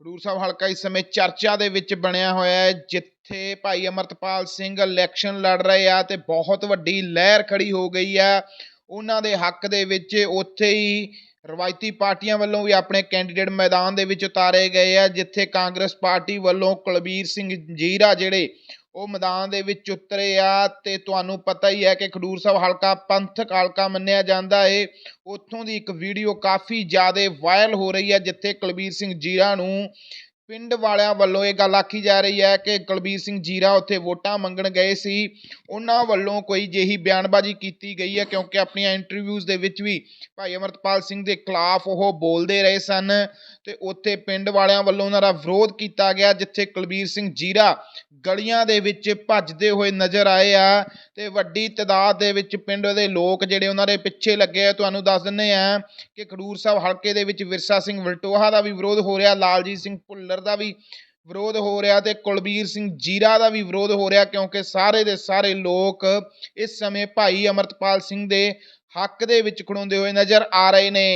ਖਡੂਰ ਸਾਹਿਬ ਹਲਕਾ ਇਸ ਸਮੇਂ ਚਰਚਾ ਦੇ ਵਿੱਚ ਬਣਿਆ ਹੋਇਆ ਹੈ, ਜਿੱਥੇ ਭਾਈ ਅਮਰਤਪਾਲ ਸਿੰਘ ਇਲੈਕਸ਼ਨ ਲੜ ਰਹੇ ਆ ਤੇ ਬਹੁਤ ਵੱਡੀ ਲਹਿਰ ਖੜੀ ਹੋ ਗਈ ਆ। ਉਹਨਾਂ ਦੇ ਹੱਕ ਦੇ ਵਿੱਚ ਉੱਥੇ ਹੀ ਰਵਾਇਤੀ ਪਾਰਟੀਆਂ ਵੱਲੋਂ ਵੀ ਆਪਣੇ ਕੈਂਡੀਡੇਟ ਮੈਦਾਨ ਦੇ ਵਿੱਚ ਉਤਾਰੇ ਗਏ ਆ, ਜਿੱਥੇ ਕਾਂਗਰਸ ਪਾਰਟੀ ਵੱਲੋਂ ਕੁਲਬੀਰ ਸਿੰਘ ਜੀਰਾ ਜਿਹੜੇ ਉਹ ਮੈਦਾਨ ਦੇ ਵਿੱਚ ਉਤਰੇ ਆ ਤੇ ਤੁਹਾਨੂੰ ਪਤਾ ਹੀ ਹੈ ਕਿ ਖਡੂਰ ਸਾਹਿਬ ਹਲਕਾ ਪੰਥਕ ਹਲਕਾ ਮੰਨਿਆ ਜਾਂਦਾ ਏ। ਉੱਥੋਂ ਦੀ ਇੱਕ ਵੀਡੀਓ ਕਾਫੀ ਜ਼ਿਆਦਾ ਵਾਇਰਲ ਹੋ ਰਹੀ ਹੈ, ਜਿੱਥੇ ਕੁਲਬੀਰ ਸਿੰਘ ਜੀਰਾ ਨੂੰ ਪਿੰਡ ਵਾਲਿਆਂ ਵੱਲੋਂ ਇਹ ਗੱਲ ਆਖੀ ਜਾ ਰਹੀ ਹੈ ਕਿ ਕੁਲਬੀਰ ਸਿੰਘ ਜੀਰਾ ਉੱਥੇ ਵੋਟਾਂ ਮੰਗਣ ਗਏ ਸੀ। ਉਹਨਾਂ ਵੱਲੋਂ ਕੋਈ ਜਿਹੀ ਬਿਆਨਬਾਜ਼ੀ ਕੀਤੀ ਗਈ ਹੈ, ਕਿਉਂਕਿ ਆਪਣੀਆਂ ਇੰਟਰਵਿਊਜ਼ ਦੇ ਵਿੱਚ ਵੀ ਭਾਈ ਅਮਰਤਪਾਲ ਸਿੰਘ ਦੇ ਖਿਲਾਫ ਉਹ ਬੋਲਦੇ ਰਹੇ ਸਨ। ਤੇ ਉੱਥੇ ਪਿੰਡ ਵਾਲਿਆਂ ਵੱਲੋਂ ਉਹਨਾਂ ਦਾ ਵਿਰੋਧ ਕੀਤਾ ਗਿਆ, ਜਿੱਥੇ ਕੁਲਬੀਰ ਸਿੰਘ ਜੀਰਾ ਗਲੀਆਂ ਦੇ ਵਿੱਚ ਭੱਜਦੇ ਹੋਏ ਨਜ਼ਰ ਆਏ ਆ ਤੇ ਵੱਡੀ ਤਦਾਦ ਦੇ ਵਿੱਚ ਪਿੰਡ ਦੇ ਲੋਕ ਜਿਹੜੇ ਉਹਨਾਂ ਦੇ ਪਿੱਛੇ ਲੱਗੇ ਆ, ਤੁਹਾਨੂੰ ਦੱਸ ਦਿੰਨੇ ਆ ਕਿ ਖਡੂਰ ਸਾਹਿਬ ਹਲਕੇ ਦੇ ਵਿੱਚ ਵਿਰਸਾ ਸਿੰਘ ਵਲਟੋਹਾ ਦਾ ਵੀ ਵਿਰੋਧ ਹੋ ਰਿਹਾ, ਲਾਲਜੀਤ ਸਿੰਘ ਭੁੱਲਰ ਦਾ ਵੀ ਵਿਰੋਧ ਹੋ ਰਿਹਾ ਤੇ ਕੁਲਬੀਰ ਸਿੰਘ ਜੀਰਾ ਦਾ ਵੀ ਵਿਰੋਧ ਹੋ ਰਿਹਾ, ਕਿਉਂਕਿ ਸਾਰੇ ਦੇ ਸਾਰੇ ਲੋਕ ਇਸ ਸਮੇਂ ਭਾਈ ਅਮਰਤਪਾਲ ਸਿੰਘ ਦੇ ਹੱਕ ਦੇ ਵਿੱਚ ਖੜੋਂਦੇ ਹੋਏ ਨਜ਼ਰ ਆ ਰਹੇ ਨੇ।